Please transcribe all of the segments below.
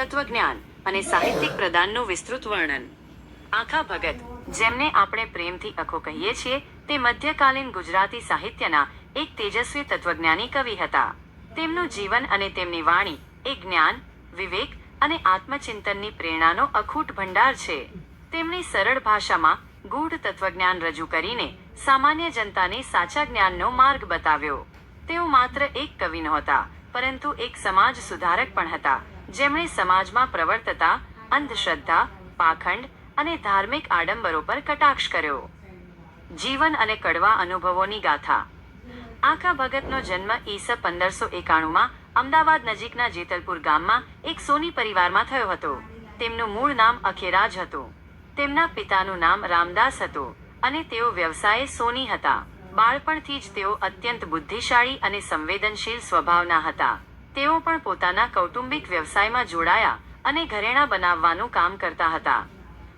તત્વજ્ઞાન અને સાહિત્યિક પ્રદાનનું વિસ્તૃત વર્ણન. આખા ભગત, જેમને આપણે પ્રેમથી અખો કહીએ છીએ, તે મધ્યકાલીન ગુજરાતી સાહિત્યના એક તેજસ્વી તત્વજ્ઞાની કવિ હતા. તેમનું જીવન અને તેમની વાણી એ જ્ઞાન, વિવેક અને આત્મચિંતનની પ્રેરણાનો અખૂટ ભંડાર છે. તેમણે સરળ ભાષામાં ગૂઢ તત્વજ્ઞાન રજૂ કરીને સામાન્ય જનતાને સાચા જ્ઞાનનો માર્ગ બતાવ્યો. તેઓ માત્ર એક કવિ નહોતા, પરંતુ એક સમાજ સુધારક પણ હતા. જેમણે સમાજમાં પ્રવર્તતા, અંધશ્રદ્ધા, પાખંડ અને ધાર્મિક આડંબરો પર કટાક્ષ કર્યો. જીવન અને કડવા અનુભવોની ગાથા. આખા ભગતનો જન્મ ઈસ પંદરસો એકાણુંમાં અમદાવાદ નજીકના જેતલપુર ગામમાં એક સોની પરિવારમાં થયો હતો. તેમનું મૂળ નામ અખેરાજ હતું. તેમના પિતાનું નામ રામદાસ હતું અને તેઓ વ્યવસાયે સોની હતા. બાળપણથી જ તેઓ અત્યંત બુદ્ધિશાળી અને સંવેદનશીલ સ્વભાવના હતા. તેઓ પણ પોતાના કૌટુંબિક વ્યવસાયમાં જોડાયા અને ઘરેણાં બનાવવાનું કામ કરતા હતા.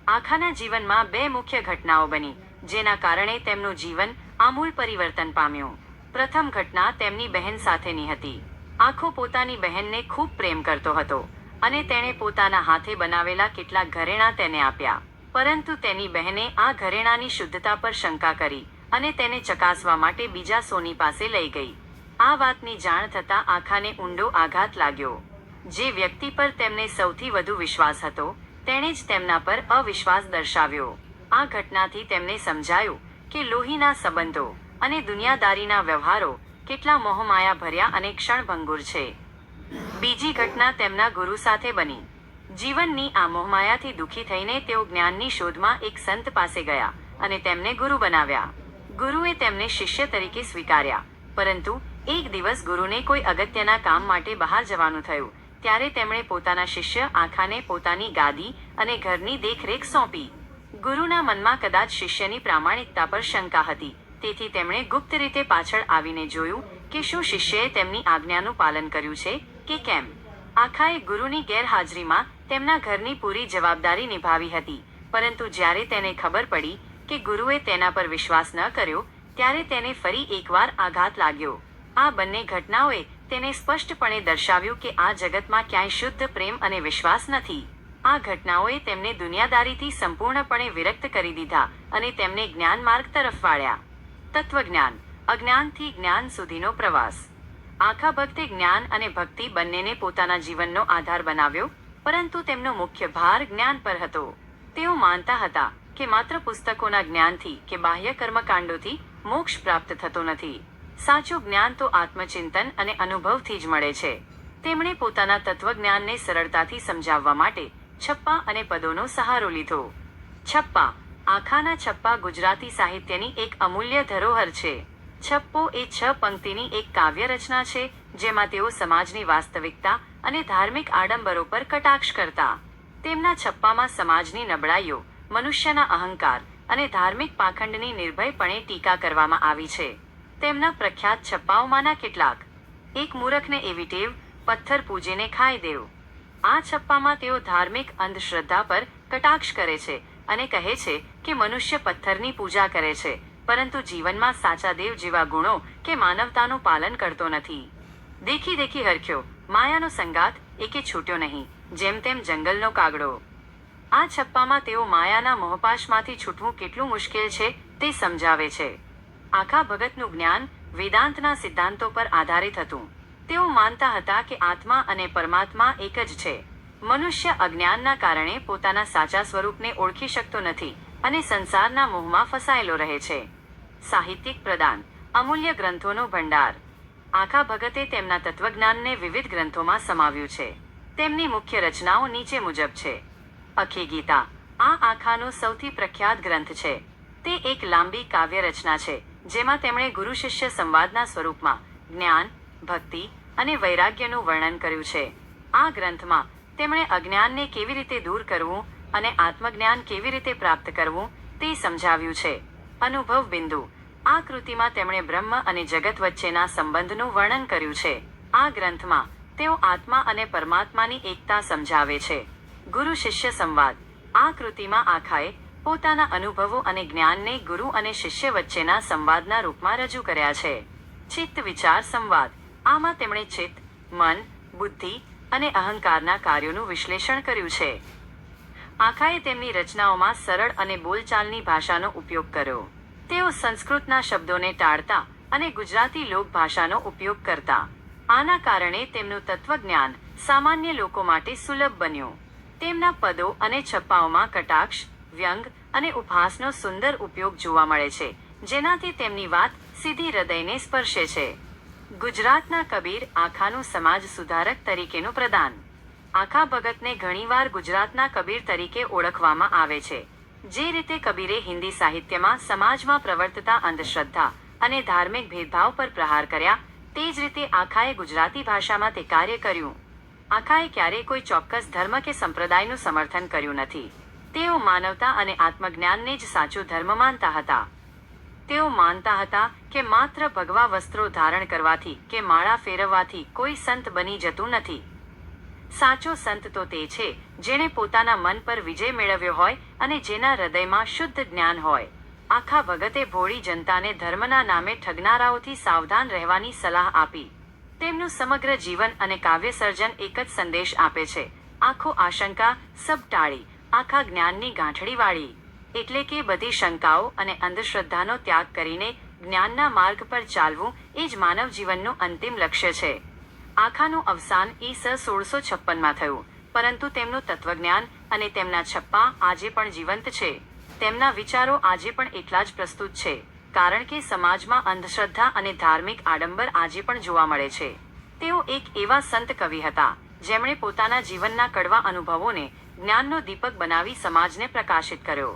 આખાના જીવનમાં બે મુખ્ય ઘટનાઓ બની, જેના કારણે તેમનું જીવન આમૂલ પરિવર્તન પામ્યું. પ્રથમ ઘટના તેમની બહેન સાથેની હતી. આખો પોતાની બહેનને ખૂબ પ્રેમ કરતો હતો અને તેણે પોતાના હાથે બનાવેલા કેટલાક ઘરેણાં તેને આપ્યા. પરંતુ તેની બહેને આ ઘરેણાની શુદ્ધતા પર શંકા કરી અને તેને ચકાસવા માટે બીજા સોની પાસે લઈ ગઈ. આ વાતની જાણ થતાં આખાને ઊંડો આઘાત લાગ્યો. જે વ્યક્તિ પર તેમને સૌથી વધુ વિશ્વાસ હતો, તેણે જ તેમના પર અવિશ્વાસ દર્શાવ્યો. આ ઘટનાથી તેમને સમજાયું કે લોહીના સંબંધો અને દુનિયાદારીના વ્યવહારો કેટલા મોહમાયા ભર્યા અને ક્ષણભંગુર છે. બીજી ઘટના તેમના ગુરુ સાથે બની. જીવનની આ મોહમાયાથી દુઃખી થઈને તેઓ જ્ઞાનની શોધમાં એક સંત પાસે ગયા અને તેમને ગુરુ બનાવ્યા. ગુરુએ તેમને શિષ્ય તરીકે સ્વીકાર્યા, પરંતુ એક દિવસ ગુરુને કોઈ અગત્યના કામ માટે બહાર જવાનું થયું. ત્યારે તેમણે પોતાના શિષ્ય આખાને પોતાની ગાદી અને ઘરની દેખરેખ સોંપી. ગુરુના મનમાં કદાચ શિષ્યની પ્રામાણિકતા પર શંકા હતી. તેથી તેમણે ગુપ્ત રીતે પાછળ આવીને જોયું કે શું શિષ્યએ તેમની આજ્ઞાનું પાલન કર્યું છે કે કેમ. આખાએ ગુરુની ગેરહાજરીમાં તેમના ઘરની પૂરી જવાબદારી નિભાવી હતી. પરંતુ જ્યારે તેને ખબર પડી કે ગુરુએ તેના પર વિશ્વાસ ન કર્યો, ત્યારે તેને ફરી એકવાર આઘાત લાગ્યો. આ બંને ઘટનાઓએ તેને સ્પષ્ટપણે દર્શાવ્યું કે આ જગતમાં ક્યાંય શુદ્ધ પ્રેમ અને વિશ્વાસ નથી. આ ઘટનાઓએ તેમને દુનિયાદારીથી સંપૂર્ણપણે વિરક્ત કરી દીધા અને તેમને જ્ઞાન માર્ગ તરફ વાળ્યા. તત્વજ્ઞાન, અજ્ઞાનથી જ્ઞાન સુધીનો પ્રવાસ. આખા ભક્તે જ્ઞાન અને ભક્તિ બંનેને પોતાના જીવનનો આધાર બનાવ્યો, પરંતુ તેમનો મુખ્ય ભાર જ્ઞાન પર હતો. તેઓ માનતા હતા કે માત્ર પુસ્તકોના જ્ઞાનથી કે બાહ્ય કર્મકાંડોથી મોક્ષ પ્રાપ્ત થતો નથી. સાચું જ્ઞાન તો આત્મચિંતન અને અનુભવથી જ મળે છે. તેમણે પોતાના તત્વજ્ઞાનને સરળતાથી સમજાવવા માટે છપ્પા અને પદોનો સહારો લીધો. છપ્પા, આખાના છપ્પા ગુજરાતી સાહિત્યની એક અમૂલ્ય ધરોહર છે. છપ્પો એ છ પંક્તિની એક કાવ્ય રચના છે, જેમાં તેઓ સમાજની વાસ્તવિકતા અને ધાર્મિક આડંબરો પર કટાક્ષ કરતા. તેમના છપ્પામાં સમાજની નબળાઈઓ, મનુષ્યના અહંકાર અને ધાર્મિક પાખંડની નિર્ભયપણે ટીકા કરવામાં આવી છે. તેમના પ્રખ્યાત છપ્પાઓમાંના કેટલાક. એક મૂરખને એવી ટેવ, પથ્થર પૂજીને ખાઈ દેવ. આ છપ્પામાં તેઓ ધાર્મિક અંધશ્રદ્ધા પર કટાક્ષ કરે છે અને કહે છે કે મનુષ્ય પથ્થરની પૂજા કરે છે, પરંતુ જીવનમાં સાચા દેવ જેવા ગુણો કે માનવતાનું પાલન કરતો નથી. દેખી દેખી હરખ્યો, માયાનો સંગાત એકે છૂટ્યો નહીં, જેમ તેમ જંગલનો કાગડો. આ છપ્પામાં તેઓ માયાના મોહપાશમાંથી છૂટવું કેટલું મુશ્કેલ છે તે સમજાવે છે. આખા ભગતનું જ્ઞાન વેદાંતના સિદ્ધાંતો પર આધારિત હતું. તેઓ માનતા હતા કે આત્મા અને પરમાત્મા એક જ છે. મનુષ્ય અજ્ઞાનના કારણે પોતાના સાચા સ્વરૂપને ઓળખી શકતો નથી અને સંસારના મોહમાં ફસાયેલો રહે છે. સાહિત્યિક પ્રદાન, અમૂલ્ય ગ્રંથોનો ભંડાર. આખા ભગતે તેમના તત્વજ્ઞાનને વિવિધ ગ્રંથોમાં સમાવ્યું છે. તેમની મુખ્ય રચનાઓ નીચે મુજબ છે. અખી ગીતા, આ આખાનો સૌથી પ્રખ્યાત ગ્રંથ છે. તે એક લાંબી કાવ્ય રચના છે. જેમાં તેમણે ગુરુ શિષ્ય સંવાદના સ્વરૂપમાં જ્ઞાન, ભક્તિ અને વૈરાગ્યનું વર્ણન કર્યું છે. આ ગ્રંથમાં તેમણે અજ્ઞાનને કેવી રીતે દૂર કરવું અને આત્મજ્ઞાન કેવી રીતે પ્રાપ્ત કરવું તે સમજાવ્યું છે. અનુભવ બિંદુ. આ કૃતિમાં તેમણે બ્રહ્મ અને જગત વચ્ચેના સંબંધનું વર્ણન કર્યું છે. આ ગ્રંથમાં તેઓ આત્મા અને પરમાત્માની એકતા સમજાવે છે. ગુરુ શિષ્ય સંવાદ. આ કૃતિમાં આખાએ પોતાના અનુભવો અને જ્ઞાનને ગુરુ અને શિષ્ય વચ્ચેના સંવાદના રૂપમાં રજૂ કર્યા છે. ચિત્ત, વિચાર, સંવાદ. આમાં તેમણે ચિત્ત, મન, બુદ્ધિ અને અહંકારના કાર્યોનું વિશ્લેષણ કર્યું છે. આખાએ તેમની રચનાઓમાં સરળ અને બોલચાલની ભાષાનો ઉપયોગ કર્યો. તેઓ સંસ્કૃતના શબ્દોને ટાળતા અને ગુજરાતી લોકભાષાનો ઉપયોગ કરતા. આના કારણે તેમનું તત્વજ્ઞાન સામાન્ય લોકો માટે સુલભ બન્યું. તેમના પદો અને છપ્પાઓમાં કટાક્ષ વ્યંગ અને ઉપહાસનો સુંદર ઉપયોગ જોવા મળે છે, જેનાથી તેમની વાત સીધી હૃદયને સ્પર્શે છે. ગુજરાતના કબીર આખાનું સમાજ સુધારક તરીકેનું પ્રદાન. આખા ભગતને ઘણીવાર ગુજરાતના કબીર તરીકે ઓળખવામાં આવે છે. જે રીતે કબીરે હિન્દી સાહિત્યમાં સમાજમાં પ્રવર્તતા, અંધશ્રદ્ધા અને ધાર્મિક ભેદભાવ પર પ્રહાર કર્યા, તે જ રીતે આખાએ ગુજરાતી ભાષામાં તે કાર્ય કર્યું. આખાએ ક્યારેય કોઈ ચોક્કસ ધર્મ કે સંપ્રદાયનું સમર્થન કર્યું નથી. તેઓ માનવતા અને આત્મજ્ઞાનને જ સાચો ધર્મ માનતા હતા. તેઓ માનતા હતા કે માત્ર ભગવા વસ્ત્રો ધારણ કરવાથી કે માળા ફેરવવાથી કોઈ સંત બની જતું નથી. સાચો સંત તો તે છે, જેણે પોતાના મન પર વિજય મેળવ્યો હોય અને જેના હૃદયમાં શુદ્ધ જ્ઞાન હોય. આખા ભગતે ભોળી જનતાને ધર્મના નામે ઠગનારાઓથી સાવધાન રહેવાની સલાહ આપી. તેમનું સમગ્ર જીવન અને કાવ્ય સર્જન એક જ સંદેશ આપે છે. આખો આશંકા સબ ટાળી આખા જ્ઞાનની ગાંઠડીવાળી. એટલે કે બધી શંકાઓ અને અંધશ્રદ્ધાનો ત્યાગ કરીને જ્ઞાનના માર્ગ પર ચાલવું એ જ માનવ જીવનનું અંતિમ લક્ષ્ય છે. આખાનું અવસાન ઈસ સોળસો છપ્પનમાં થયું. પરંતુ તેમનું તત્વજ્ઞાન અને તેમના છપ્પા આજે પણ જીવંત છે. તેમના વિચારો આજે પણ એટલા જ પ્રસ્તુત છે. કારણ કે સમાજમાં અંધશ્રદ્ધા અને ધાર્મિક આડંબર આજે પણ જોવા મળે છે. તેઓ એક એવા સંત કવિ હતા, જેમણે પોતાના જીવનના કડવા અનુભવોને જ્ઞાનનો દીપક બનાવી સમાજને પ્રકાશિત કર્યો.